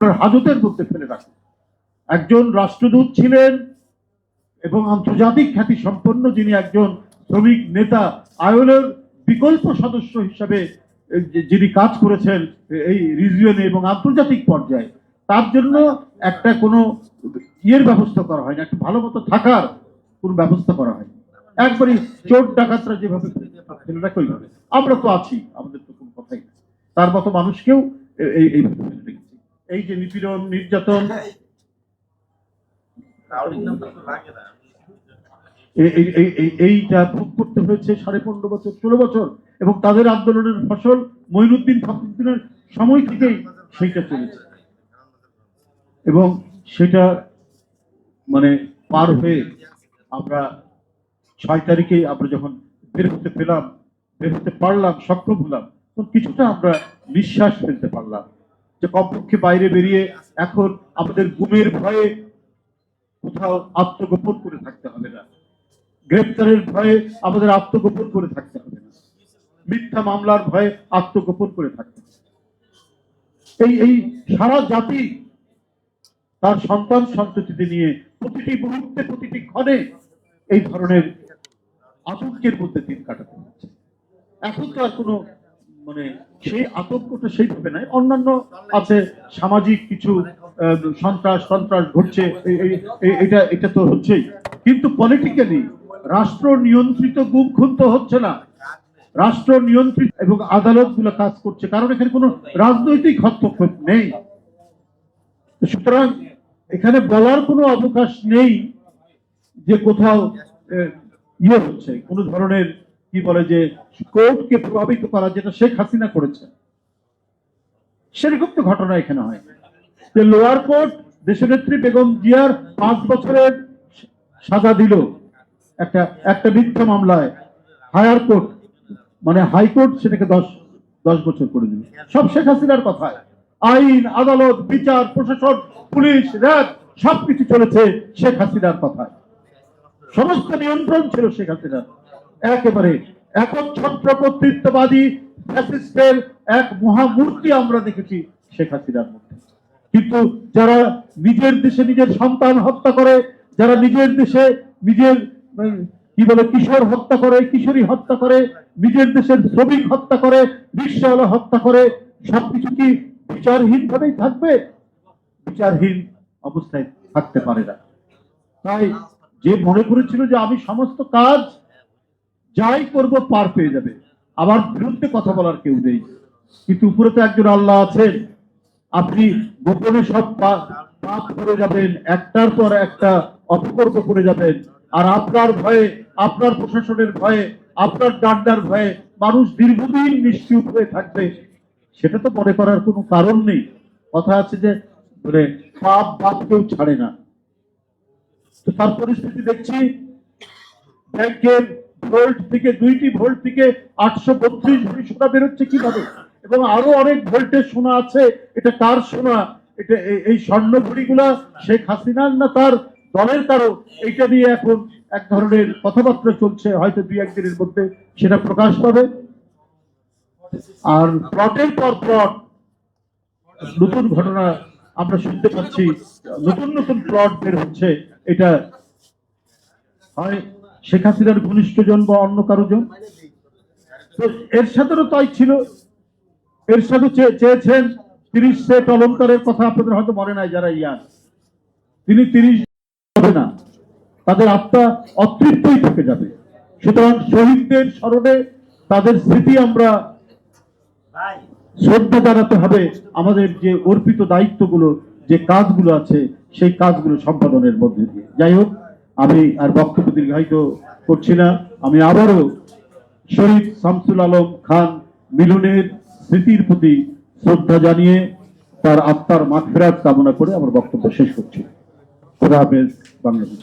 হাজতের মধ্যে ফেলে রাখুন। একজন রাষ্ট্রদূত ছিলেন এবং আন্তর্জাতিক খ্যাতি সম্পন্ন যিনি একজন শ্রমিক নেতা আয়োলের বিকল্প সদস্য হিসাবে যিনি কাজ করেছেন এই রিজিয়নে এবং আন্তর্জাতিক পর্যায়ে। তার জন্য একটা কোনো ইয়ের ব্যবস্থা করা হয় না একটা ভালো মতো থাকার কোনো ব্যবস্থা করা হয় একবারই চোর ডাকাতরা যেভাবে ফেলে রাখে আমরা তো আছি, আমাদের তো কোনো কথাই তার মতো মানুষকেও এই এই যে নিপীড়ন, নির্যাতন। এই- এই- এই- এই- এইটা ভোগ করতে হয়েছে সাড়ে পনেরো বছর, ষোলো বছর, এবং তাদের আন্দোলনের ফসল মঈনুদ্দিন ফখরুদ্দিনের সময় থেকেই সেইটা চলেছে। এবং সেটা মানে পার হয়ে আমরা ছয় তারিখে আমরা যখন বের হতে পেলাম, বের হতে পারলাম, সক্ষম হলাম, তখন কিছুটা আমরা নিঃশ্বাস ফেলতে পারলাম। যে কমপক্ষে বাইরে বেরিয়ে এখন আমাদের গুমের ভয়ে কোথাও আত্মগোপন করে থাকতে হবে না। গ্রেপ্তারের ভয়ে আমাদের আত্মগোপন করে থাকতে হবে না। মিথ্যা মামলার ভয়ে আত্মগোপন করে থাকতে এই এই সারা জাতি তার সন্তান সন্ততিতে নিয়ে প্রতিটি মুহূর্তে, প্রতিটি ক্ষণে এই ধরনের আতঙ্কের মধ্যে দিন কাটাতে হচ্ছে। এখন তো আর কোনো মানে সেই আতঙ্কটা সেইভাবে নাই। অন্যান্য আছে সামাজিক কিছু সন্ত্রাস সন্ত্রাস ঘটছে এটা এটা তো হচ্ছেই। কিন্তু পলিটিক্যালি রাষ্ট্র নিয়ন্ত্রিত গুম খুন তো হচ্ছে না। রাষ্ট্র নিয়ন্ত্রিত এবং আদালতগুলো কাজ করছে, কারণ এখানে কোনো রাজনৈতিক হস্তক্ষেপ নেই। সুতরাং এখানে বলার কোনো অবকাশ নেই যে কোথাও ইয়ে হচ্ছে, কোনো ধরনের কি বলে যে কোর্টকে প্রভাবিত করা যেটা শেখ হাসিনা করেছে, সেরকম তো ঘটনা এখানে হয়। যে লোয়ার কোর্ট দেশনেত্রী বেগম জিয়ার পাঁচ বছরের সাজা দিল একটা একটা মিথ্যা মামলায়। হায়ার কোর্ট মানে হাইকোর্ট সেটাকে দশ দশ বছর করে দিল। সব শেখ হাসিনার কথায়। আইন, আদালত, বিচার, প্রশাসন, পুলিশ, র্যাব, সবকিছু চলেছে শেখ হাসিনার কথায়। সমস্ত নিয়ন্ত্রণ ছিল শেখ হাসিনার। একেবারে এখন ছত্র কর্তৃত্ববাদী ফ্যাসিস্টের এক মহামূর্তি আমরা দেখেছি শেখ হাসিনার মধ্যে। কিন্তু যারা নিজের দেশে নিজের সন্তান হত্যা করে, যারা নিজের দেশে নিজের কি বলে, কিশোর হত্যা করে, কিশোরী হত্যা করে, নিজের দেশের শ্রমিক হত্যা করে, রিক্সাওয়ালা হত্যা করে, সবকিছু কি বিচারহীন ভাবেই থাকবে? বিচারহীন অবস্থায় থাকতে পারে না। তাই যে মনে করেছিল যে আমি সমস্ত কাজ যাই করব, পার পেয়ে যাবে। আমার বিরুদ্ধে কথা বলার কেউ নেই। কিন্তু উপরে তো একজন আল্লাহ আছেন। আপনি গোপনে সব পাপ করে যাবেন, একটার পর একটা অপকর্ম করে যাবেন। আর আপনার ভয়ে, আপনার প্রশাসনের ভয়ে, আপনার ডান্ডার ভয়ে মানুষ দীর্ঘদিন নিশ্চুপ হয়ে থাকবে। সেটা তো মনে করার কোনো কারণ নেই। কথা আছে যে মানে পাপ বাপ কেউ ছাড়ে না। তো তার পরিস্থিতি দেখছি। ব্যাংকের ভোল্ট থেকে দুইটি ভোল্ট থেকে আটশো বত্রিশ ভরি সোনা বেরোচ্ছে কীভাবে? এবং আরও অনেক ভোল্টের সোনা আছে। এটা কার সোনা? এটা এই- স্বর্ণ ঘড়িগুলা শেখ হাসিনার না তার দলের কারও এইটা নিয়ে এখন এক ধরনের কথাবার্তা চলছে হয়তো দুই একদিনের মধ্যে। সেটা প্রকাশ পাবে। আর প্লটের পর প্লট, নতুন ঘটনা আমরা শুনতে পাচ্ছি। নতুন নতুন প্লট বের হচ্ছে। এটা হয় শেখ হাসিনার ঘনিষ্ঠজন বা অন্য কারও জন? এর সাথেও তাই ছিল। এর সাথে চেয়েছেন তিরিশ সেট অলঙ্কারের কথা আপনাদের হয়তো মনে নাই যারা ইয়ার। তিনি তিরিশ হবে না। তাদের আত্মা অতৃপ্তই থেকে যাবে। সুতরাং শহীদদের স্মরণে তাদের স্মৃতি আমরা শ্রদ্ধা জানাতে হবে। আমাদের যে অর্পিত দায়িত্বগুলো, যে কাজগুলো আছে, সেই কাজগুলো সম্পাদনের মধ্যে দিয়ে। যাই হোক আমি আর বক্তব্য দীর্ঘায়িত করছি না। আমি আবারও শহীদ শামসুল আলম খান মিলনের স্মৃতির প্রতি শ্রদ্ধা জানিয়ে তার আত্মার মাগফেরাত কামনা করে আমার বক্তব্য শেষ করছি। খোদা হাফেজ, বাংলাদেশ।